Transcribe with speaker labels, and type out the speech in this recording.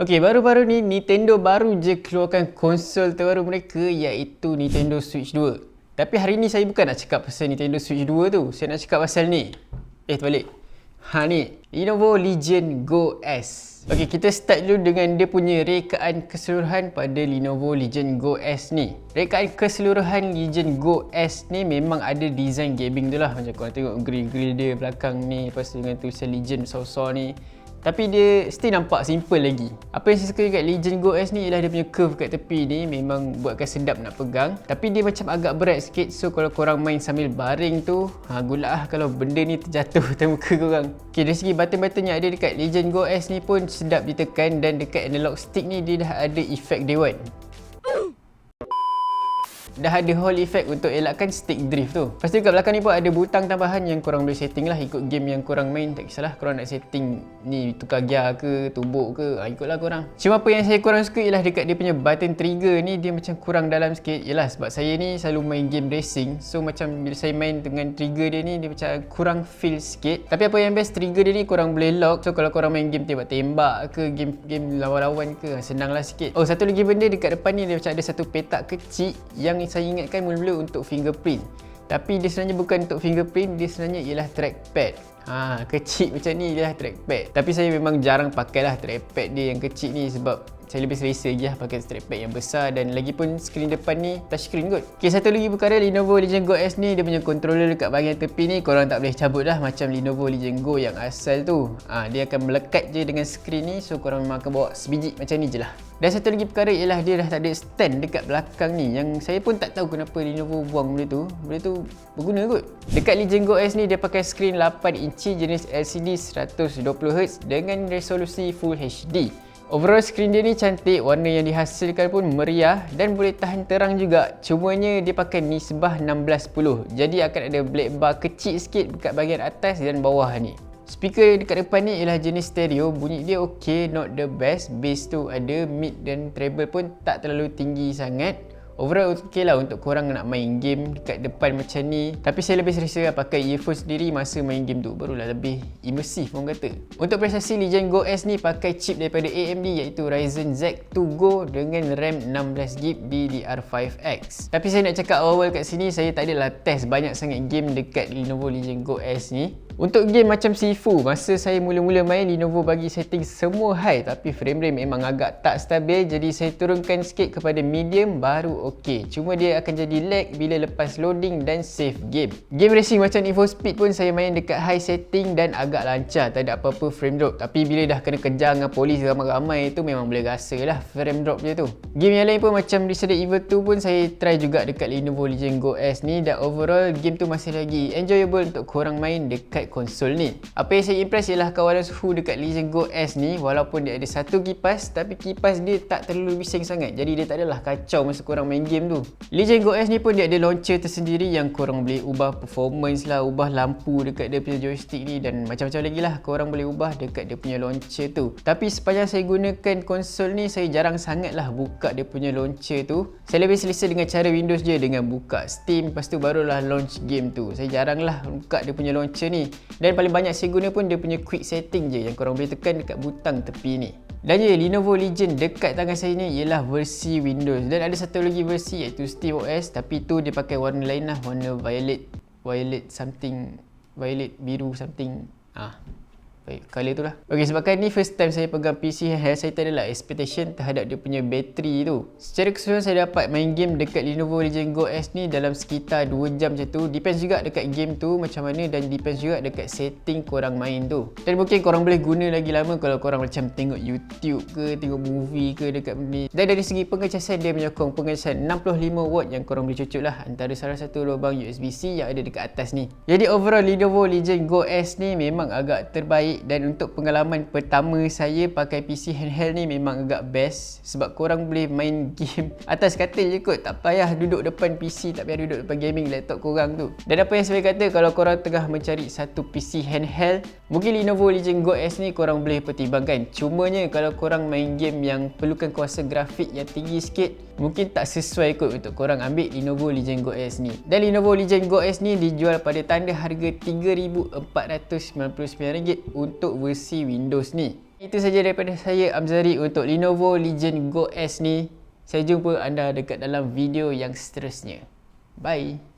Speaker 1: Okey, baru-baru ni Nintendo baru je keluarkan konsol terbaru mereka iaitu Nintendo Switch 2. Tapi hari ni saya bukan nak cakap pasal Nintendo Switch 2 tu. Saya nak cakap pasal ni. Eh, terbalik. Ha ni, Lenovo Legion Go S. Okey, kita start dulu dengan dia punya rekaan keseluruhan pada Lenovo Legion Go S ni. Rekaan keseluruhan Legion Go S ni memang ada design gaming tu lah. Macam korang tengok grill-grill dia belakang ni. Lepas tu dengan tulisan Legion besar-besar ni. Tapi dia still nampak simple lagi. Apa yang saya suka dekat Legion Go S ni ialah dia punya curve kat tepi ni memang buatkan sedap nak pegang. Tapi dia macam agak berat sikit so kalau korang main sambil baring tu, ha gula lah kalau benda ni terjatuh atas muka korang. Okay dari segi button-button yang ada dekat Legion Go S ni pun sedap ditekan dan dekat analog stick ni dia dah ada efek dewan dah ada Hall effect untuk elakkan stick drift tu. Lepas tu kat belakang ni pun ada butang tambahan yang korang boleh setting lah ikut game yang korang main. Tak kisahlah korang nak setting ni tukar gear ke, tumbuk ke, ha, ikutlah korang. Cuma apa yang saya korang suka ialah dekat dia punya button trigger ni dia macam kurang dalam sikit. Yalah sebab saya ni selalu main game racing. So macam bila saya main dengan trigger dia ni dia macam kurang feel sikit. Tapi apa yang best trigger dia ni korang boleh lock. So kalau korang main game tembak-tembak ke, game-game lawan-lawan ke, senang lah sikit. Oh satu lagi benda dekat depan ni dia macam ada satu petak kecil yang saya ingatkan mula-mula untuk fingerprint. Tapi dia sebenarnya bukan untuk fingerprint dia sebenarnya ialah trackpad. Ha, kecil macam ni ialah trackpad. Tapi saya memang jarang pakai lah trackpad dia yang kecil ni sebab saya lebih selesa lagi lah pakai trackpad yang besar dan lagi pun skrin depan ni touchscreen kot. Ok satu lagi perkara Lenovo Legion Go S ni dia punya controller dekat bahagian tepi ni korang tak boleh cabut dah macam Lenovo Legion Go yang asal tu. Ha, dia akan melekat je dengan skrin ni so korang memang akan bawa sebiji macam ni je lah. Dan satu lagi perkara ialah dia dah tak ada stand dekat belakang ni. Yang saya pun tak tahu kenapa Lenovo buang benda tu. Benda tu berguna kot. Dekat Legion Go S ni dia pakai skrin 8 inci jenis LCD 120Hz dengan resolusi Full HD Overall screen dia ni cantik, warna yang dihasilkan pun meriah dan boleh tahan terang juga. Cumanya dia pakai nisbah 16-10. Jadi akan ada black bar kecil sikit dekat bahagian atas dan bawah ni. Speaker dekat depan ni ialah jenis stereo. Bunyi dia okay, not the best. Bass tu ada, mid dan treble pun tak terlalu tinggi sangat. Overall okey lah untuk korang nak main game dekat depan macam ni. Tapi saya lebih selesa lah pakai earphone sendiri masa main game tu. Barulah lebih imersif orang kata. Untuk prestasi Legion Go S ni pakai chip daripada AMD iaitu Ryzen Z2 Go Dengan RAM 16GB DDR5X Tapi saya nak cakap awal-awal kat sini Saya tak adalah test banyak sangat game dekat Lenovo Legion Go S ni untuk game macam Sifu, masa saya mula-mula main Lenovo bagi setting semua high tapi frame rate memang agak tak stabil jadi saya turunkan sikit kepada medium baru ok. Cuma dia akan jadi lag bila lepas loading dan save game. Game racing macam for Speed pun saya main dekat high setting dan agak lancar, tak ada apa-apa frame drop. Tapi bila dah kena kejar dengan polis ramai-ramai tu memang boleh rasa lah frame drop je tu. Game yang lain pun macam Resident Evil 2 pun saya try juga dekat Lenovo Legion Go S ni dan overall game tu masih lagi enjoyable untuk korang main dekat konsol ni. Apa yang saya impress ialah kawalan suhu dekat Legion Go S ni walaupun dia ada satu kipas tapi kipas dia tak terlalu bising sangat. Jadi dia tak adalah kacau masa korang main game tu. Legion Go S ni pun dia ada launcher tersendiri yang korang boleh ubah performance lah, ubah lampu dekat dia punya joystick ni dan macam-macam lagi lah korang boleh ubah dekat dia punya launcher tu. Tapi sepanjang saya gunakan konsol ni saya jarang sangat lah buka dia punya launcher tu. Saya lebih selesa dengan cara Windows je dengan buka Steam lepas tu barulah launch game tu. Saya jarang lah buka dia punya launcher ni. Dan paling banyak saya guna pun dia punya quick setting je yang korang boleh tekan dekat butang tepi ni. Dan je Lenovo Legion dekat tangan saya ni ialah versi Windows. Dan ada satu lagi versi iaitu SteamOS tapi tu dia pakai warna lain lah warna violet violet something violet biru something. Ah Baik, kali tu lah. Okay, sebabkan ni first time saya pegang PC handheld, saya tak adalah expectation terhadap dia punya bateri tu. Secara keseluruhan saya dapat main game dekat Lenovo Legion Go S ni dalam sekitar 2 jam macam tu. Depends juga dekat game tu macam mana dan depends juga dekat setting korang main tu. Dan mungkin korang boleh guna lagi lama kalau korang macam tengok YouTube ke, tengok movie ke dekat ni. Dan dari segi pengecasan dia menyokong pengecasan 65W yang korang boleh cucuk lah antara salah satu lubang USB-C yang ada dekat atas ni. Jadi overall Lenovo Legion Go S ni memang agak terbaik baik dan untuk pengalaman pertama saya pakai PC handheld ni memang agak best sebab korang boleh main game atas katil je kot. Tak payah duduk depan PC tak payah duduk depan gaming laptop korang tu. Dan apa yang saya kata kalau korang tengah mencari satu PC handheld mungkin Lenovo Legion Go S ni korang boleh pertimbangkan. Cumanya kalau korang main game yang perlukan kuasa grafik yang tinggi sikit mungkin tak sesuai kot untuk korang ambil Lenovo Legion Go S ni. Dan Lenovo Legion Go S ni dijual pada tanda harga RM3,499 untuk versi Windows ni. Itu saja daripada saya Amzari untuk Lenovo Legion Go S ni. Saya jumpa anda dekat dalam video yang seterusnya. Bye.